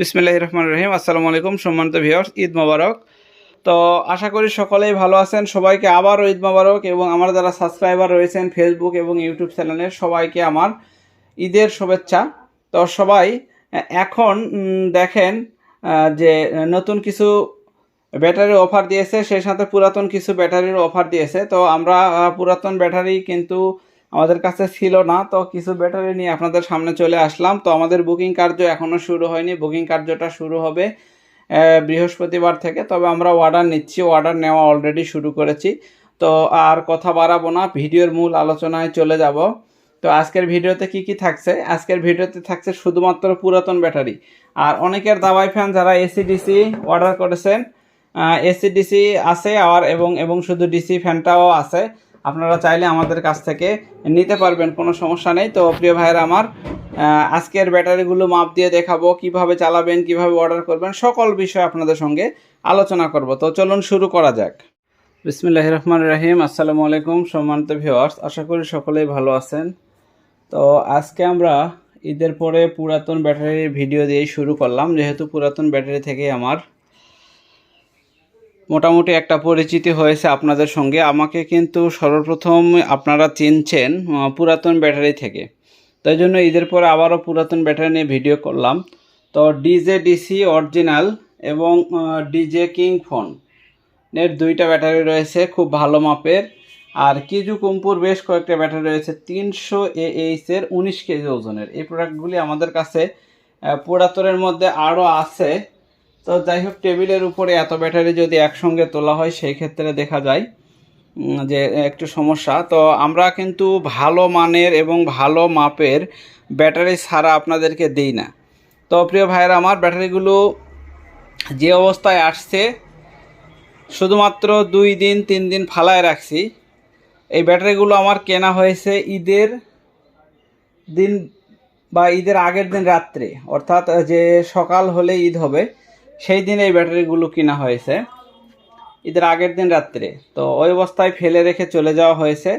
বিসমিল্লাহ রহমান রহিম। আসসালামু আলাইকুম, সম্মানিত ভিউয়ার্স ঈদ মোবারক। তো আশা করি সকলেই ভালো আছেন। সবাইকে আবারও ঈদ মোবারক এবং আমার যারা সাবস্ক্রাইবার রয়েছেন ফেসবুক এবং ইউটিউব চ্যানেলে সবাইকে আমার ঈদের শুভেচ্ছা। তো সবাই, এখন দেখেন যে নতুন কিছু ব্যাটারির অফার দিয়েছে, সেই সাথে পুরাতন কিছু ব্যাটারির অফার দিয়েছে। তো আমরা পুরাতন ব্যাটারি কিন্তু আমাদের কাছে ছিল না, তো কিছু ব্যাটারি নিয়ে আপনাদের সামনে চলে আসলাম। তো আমাদের বুকিং কার্য এখনও শুরু হয়নি। বুকিং কার্যটা শুরু হবে বৃহস্পতিবার থেকে। তবে আমরা অর্ডার নিচ্ছি। অর্ডার নেওয়া অলরেডি শুরু করেছি। তো আর কথা বাড়াবো না, ভিডিওর মূল আলোচনায় চলে যাব। তো আজকের ভিডিওতে কি কি থাকছে? আজকের ভিডিওতে থাকছে শুধুমাত্র পুরাতন ব্যাটারি আর অনেকের দাবাই ফ্যান যারা এসিডিসি অর্ডার করেছেন এসিডিসি আছে, আর এবং এবং শুধু ডিসি ফ্যানটাও আছে। আপনারা চাইলে আমাদের কাছ থেকে নিতে পারবেন, কোনো সমস্যা নেই। তো প্রিয় ভাইয়েরা আমার আজকের ব্যাটারিগুলো মাপ দিয়ে দেখাবো, কীভাবে চালাবেন, কীভাবে অর্ডার করবেন, সকল বিষয় আপনাদের সঙ্গে আলোচনা করব। তো চলুন শুরু করা যাক। বিসমিল্লাহ রহমান রাহিম, আসসালামু আলাইকুম সম্মানিত ভিওয়ার্স আশা করি সকলেই ভালো আছেন। তো আজকে আমরা ঈদের পরে পুরাতন ব্যাটারির ভিডিও দিয়ে শুরু করলাম, যেহেতু পুরাতন ব্যাটারি থেকে আমার মোটামুটি একটা পরিচিতি হয়েছে আপনাদের সঙ্গে। আমাকে কিন্তু সর্বপ্রথম আপনারা চিনছেন পুরাতন ব্যাটারি থেকে। তাই জন্য ঈদের পরে আবারও পুরাতন ব্যাটারি নিয়ে ভিডিও করলাম। তো ডিজে, ডিসি অরিজিনাল এবং ডিজে কিং ফোন। এর দুইটা ব্যাটারি রয়েছে খুব ভালো মাপের। আর কিজু কুম্পুর বেশ কয়েকটা ব্যাটারি রয়েছে, তিনশো এর উনিশ কেজি ওজনের। এই প্রোডাক্টগুলি আমাদের কাছে পুরাতনের মধ্যে আরও আছে। তো যাই হোক, টেবিলের উপরে এত ব্যাটারি যদি একসঙ্গে তোলা হয়, সেই ক্ষেত্রে দেখা যায় যে একটু সমস্যা। তো আমরা কিন্তু ভালো মানের এবং ভালো মাপের ব্যাটারি ছাড়া আপনাদেরকে দিই না। তো প্রিয় ভাইয়েরা, আমার ব্যাটারিগুলো যে অবস্থায় আসছে, শুধুমাত্র দুই দিন, তিন দিন ফালায় রাখছি। এই ব্যাটারিগুলো আমার কেনা হয়েছে ঈদের দিন বা ঈদের আগের দিন রাত্রে। অর্থাৎ যে সকাল হলে ঈদ হবে সেই দিন এই ব্যাটারিগুলো কেনা হয়েছে। ঈদের আগের দিন রাত্রে। তো ওই অবস্থায় ফেলে রেখে চলে যাওয়া হয়েছে।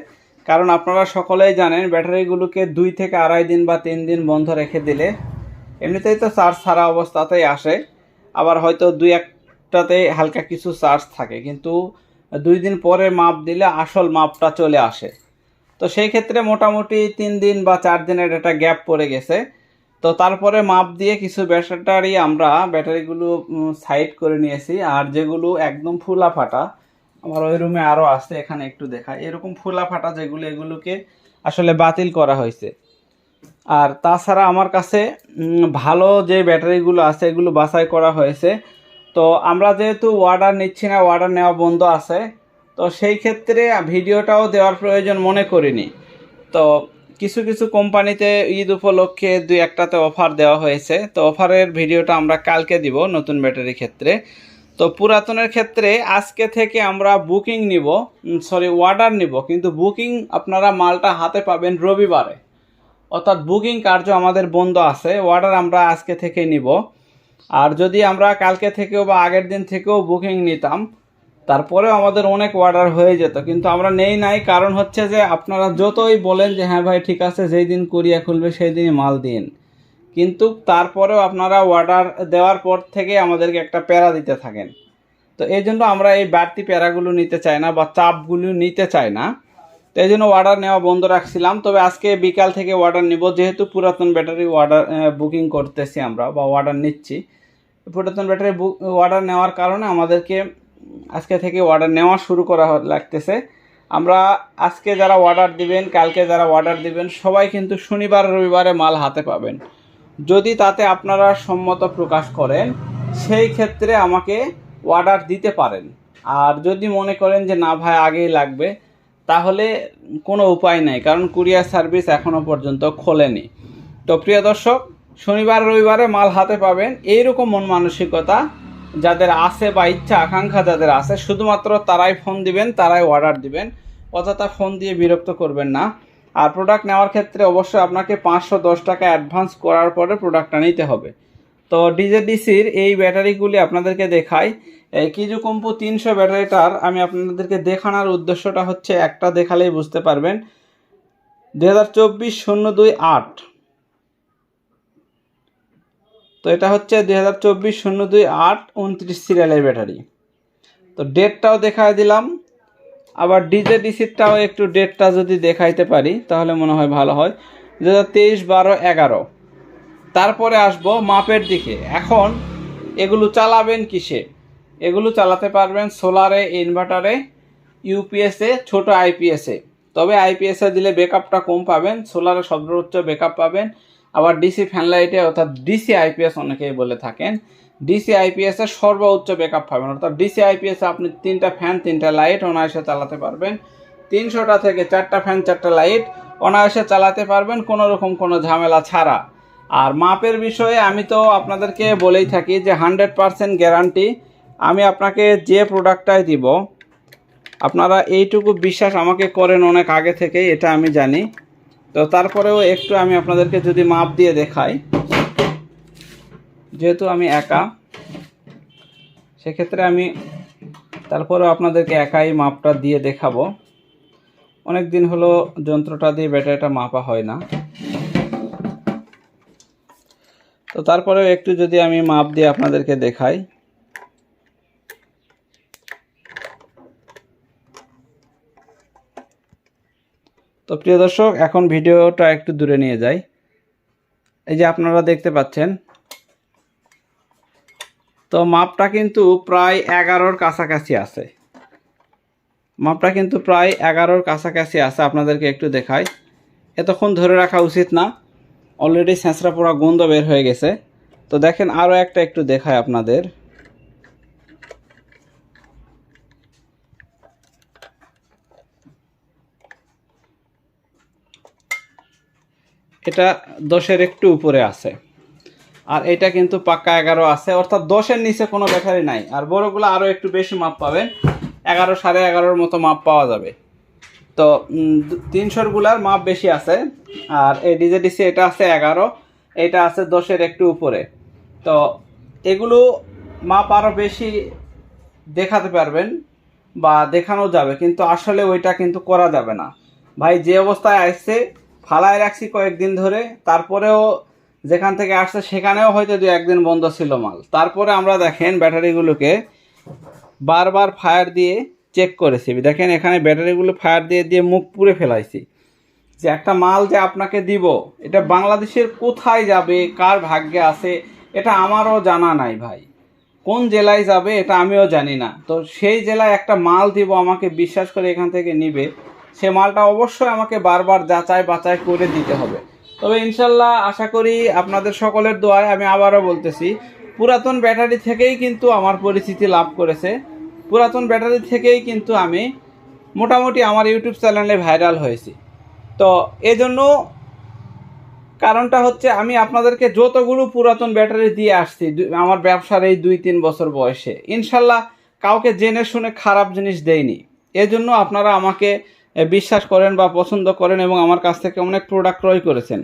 কারণ আপনারা সকলেই জানেন, ব্যাটারিগুলোকে দুই থেকে আড়াই দিন বা তিন দিন বন্ধ রেখে দিলে এমনিতেই তো চার্জ ছাড়া অবস্থাতেই আসে। আবার হয়তো দুই একটাতে হালকা কিছু চার্জ থাকে। কিন্তু দুই দিন পরে মাপ দিলে আসল মাপটা চলে আসে। তো সেই ক্ষেত্রে মোটামুটি তিন দিন বা চার দিনের একটা গ্যাপ পড়ে গেছে। তো তারপরে মাপ দিয়ে কিছু ব্যাটারি আমরা ব্যাটারিগুলো সাইড করে নিয়েছি। আর যেগুলো একদম ফুলা ফাটা, আমার ওই রুমে আরও আছে, এখানে একটু দেখা এরকম ফুলা ফাটা যেগুলো, এগুলোকে আসলে বাতিল করা হয়েছে। আর তাছাড়া আমার কাছে ভালো যে ব্যাটারিগুলো আছে, এগুলো বাছাই করা হয়েছে। তো আমরা যেহেতু অর্ডার নিচ্ছি না অর্ডার নেওয়া বন্ধ আছে। তো সেই ক্ষেত্রে ভিডিওটাও দেওয়ার প্রয়োজন মনে করিনি। তো কিছু কিছু কোম্পানিতে ঈদ উপলক্ষে দুই একটাতে অফার দেওয়া হয়েছে। তো অফারের ভিডিওটা আমরা কালকে দিব নতুন ব্যাটারির ক্ষেত্রে। তো পুরাতনের ক্ষেত্রে আজকে থেকে আমরা বুকিং নিব সরি অর্ডার নিব। কিন্তু বুকিং আপনারা মালটা হাতে পাবেন রবিবারে। অর্থাৎ বুকিং কার্য আমাদের বন্ধ আছে অর্ডার আমরা আজকে থেকে নিব। আর যদি আমরা কালকে থেকেও বা আগের দিন থেকেও বুকিং নিতাম তারপরেও আমাদের অনেক অর্ডার হয়ে যেত, কিন্তু আমরা নেই নাই। কারণ হচ্ছে যে আপনারা যতই বলেন যে হ্যাঁ ভাই, ঠিক আছে, যেই দিন কুরিয়া খুলবে, সেই দিনই মাল দিন। কিন্তু তারপরেও আপনারা অর্ডার দেওয়ার পর থেকে আমাদেরকে একটা প্যারা দিতে থাকেন। তো এই জন্য আমরা এই বাড়তি প্যারাগুলো নিতে চাই না বা চাপগুলো নিতে চাই না। তো এই জন্য অর্ডার নেওয়া বন্ধ রাখছিলাম। তবে আজকে বিকাল থেকে অর্ডার নিব। যেহেতু পুরাতন ব্যাটারি অর্ডার বুকিং করতেছি আমরা বা অর্ডার নিচ্ছি। পুরাতন ব্যাটারি বুক অর্ডার নেওয়ার কারণে আমাদেরকে আজকে থেকে অর্ডার নেওয়া শুরু করা লাগতেছে। আমরা আজকে যারা অর্ডার দিবেন, কালকে যারা অর্ডার দিবেন, সবাই কিন্তু শনিবার, রবিবারে মাল হাতে পাবেন। যদি তাতে আপনারা সম্মত প্রকাশ করেন, সেই ক্ষেত্রে আমাকে অর্ডার দিতে পারেন। আর যদি মনে করেন যে, না ভাই, আগেই লাগবে, তাহলে কোনো উপায় নেই, কারণ কুরিয়ার সার্ভিস এখনও পর্যন্ত খোলেনি। তো প্রিয় দর্শক, শনিবার, রবিবারে মাল হাতে পাবেন। এইরকম মন মানসিকতা যাদের আছে বা ইচ্ছা, আকাঙ্ক্ষা যাদের আছে, শুধুমাত্র তারাই ফোন দিবেন, তারাই অর্ডার দিবেন। অযথা ফোন দিয়ে বিরক্ত করবেন না। আর প্রোডাক্ট নেওয়ার ক্ষেত্রে অবশ্যই আপনাকে পাঁচশো দশ টাকা অ্যাডভান্স করার পরে প্রোডাক্টটা নিতে হবে। তো ডিজেডিসির এই ব্যাটারিগুলি আপনাদেরকে দেখাই। কিজু কম্পু তিনশো ব্যাটারিটার আমি আপনাদেরকে দেখানোর উদ্দেশ্যটা হচ্ছে একটা দেখালেই বুঝতে পারবেন। দু হাজার চব্বিশ শূন্য দুই আট। তো এটা হচ্ছে দুই হাজার চব্বিশ শূন্য দুই আট উনত্রিশ সিরিয়ালের ব্যাটারি। তো ডেটটাও দেখায় দিলাম। আবার ডিজে ডিসিটটাও একটু ডেটটা যদি দেখাইতে পারি, তাহলে মনে হয় ভালো হয়। দু হাজার তেইশ বারো এগারো। তারপরে আসব মাপের দিকে। এখন এগুলো চালাবেন কিসে? এগুলো চালাতে পারবেন সোলারে, ইনভার্টারে, ইউপিএসে, ছোট আইপিএসে। তবে আইপিএসে দিলে ব্যাকআপটা কম পাবেন, সোলারে সর্বোচ্চ ব্যাকআপ পাবেন। আবার ডিসি ফ্যান লাইটে অর্থাৎ ডিসি আইপিএস অনেকেই বলে থাকেন। ডিসি আইপিএসে সর্বোচ্চ ব্যাকআপ পাবেন। অর্থাৎ ডিসি আইপিএসে আপনি তিনটা ফ্যান তিনটা লাইট অনায়াসে চালাতে পারবেন। তিনশোটা থেকে চারটা ফ্যান চারটা লাইট অনায়াসে চালাতে পারবেন, কোনো রকম কোনো ঝামেলা ছাড়া। আর মাপের বিষয়ে আমি তো আপনাদেরকে বলেই থাকি যে হান্ড্রেড পারসেন্ট গ্যারান্টি আমি আপনাকে যে প্রোডাক্টটাই দিব, আপনারা এইটুকু বিশ্বাস আমাকে করেন অনেক আগে থেকেই, এটা আমি জানি। তো তারপরেও একটু আমি আপনাদেরকে যদি মাপ দিয়ে দেখাই, যেহেতু আমি একা, সেক্ষেত্রে আমি তারপরেও আপনাদেরকে একাই মাপটা দিয়ে দেখাবো। অনেক দিন হলো যন্ত্রটা দিয়ে ব্যাটারিটা মাপা হয় না। তো তারপরেও একটু যদি আমি মাপ দিয়ে আপনাদেরকে দেখাই তো প্রিয় দর্শক, এখন ভিডিওটা একটু দূরে নিয়ে যাই। এই যে আপনারা দেখতে পাচ্ছেন। তো মাপটা কিন্তু প্রায় এগারোর কাছাকাছি আছে। মাপটা কিন্তু প্রায় এগারোর কাছাকাছি আছে, আপনাদেরকে একটু দেখাই। এতক্ষণ ধরে রাখা উচিত না। অলরেডি স্যাঁচড়া পোড়া গন্ধ বের হয়ে গেছে। তো দেখেন আরও একটা একটু দেখায় আপনাদের। এটা দশের একটু উপরে আছে। আর এটা কিন্তু পাক্কা এগারো আছে। অর্থাৎ দশের নিচে কোনো ব্যাটারি নাই। আর বড়গুলো আরও একটু বেশি মাপ পাবেন। এগারো, সাড়ে এগারোর মতো মাপ পাওয়া যাবে। তো তিনশোরগুলার মাপ বেশি আছে। আর এই ডিজেডিসি এটা আছে এগারো। এটা আছে দশের একটু উপরে। তো, এগুলো মাপ আরও বেশি দেখাতে পারবেন বা দেখানো যাবে। কিন্তু আসলে ওইটা কিন্তু করা যাবে না। ভাই, যে অবস্থায় আসছে ফালায় রাখছি কয়েকদিন ধরে। তারপরেও যেখান থেকে আসছে সেখানেও হয়তো দু একদিন বন্ধ ছিল মাল। তারপরে আমরা দেখেন ব্যাটারিগুলোকে বারবার ফায়ার দিয়ে চেক করেছি। দেখেন এখানে ব্যাটারিগুলো ফায়ার দিয়ে দিয়ে মুখ পুড়ে ফেলাইছি। যে একটা মাল যে আপনাকে দিব, এটা বাংলাদেশের কোথায় যাবে, কার ভাগ্যে আছে, এটা আমারও জানা নাই ভাই। কোন জেলায় যাবে, এটা আমিও জানি না। তো সেই জেলায় একটা মাল দিব, আমাকে বিশ্বাস করে এখান থেকে নিবে। সে মালটা অবশ্যই আমাকে বারবার যাচাই বাছাই করে দিতে হবে। তবে ইনশাল্লাহ আশা করি আপনাদের সকলের দোয়ায় আমি আবারও বলতেছি, পুরাতন ব্যাটারি থেকেই কিন্তু আমার পরিচিতি লাভ করেছে। পুরাতন ব্যাটারি থেকেই কিন্তু আমি মোটামুটি আমার ইউটিউব চ্যানেলে ভাইরাল হয়েছি। তো এজন্য কারণটা হচ্ছে আমি আপনাদেরকে যতগুলো পুরাতন ব্যাটারি দিয়ে আসছি আমার ব্যবসার এই দুই তিন বছর বয়সে, ইনশাল্লাহ কাউকে জেনে শুনে খারাপ জিনিস দেয়নি এজন্য আপনারা আমাকে বিশ্বাস করেন বা পছন্দ করেন এবং আমার কাছ থেকে অনেক প্রোডাক্ট ক্রয় করেছেন।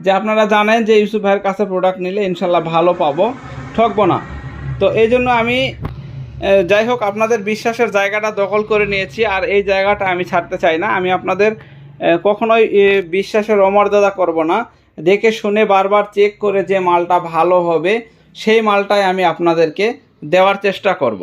যে আপনারা জানেন যে ইউসুফ ভাইয়ের কাছে প্রোডাক্ট নিলে ইনশাল্লাহ ভালো পাবো, ঠকবো না। তো এই জন্য আমি যাই হোক, আপনাদের বিশ্বাসের জায়গাটা দখল করে নিয়েছি আর এই জায়গাটা আমি ছাড়তে চাই না। আমি আপনাদের কখনোই বিশ্বাসের অমর্যাদা করব না। দেখে শুনে বারবার চেক করে যে মালটা ভালো হবে, সেই মালটাই আমি আপনাদেরকে দেওয়ার চেষ্টা করব।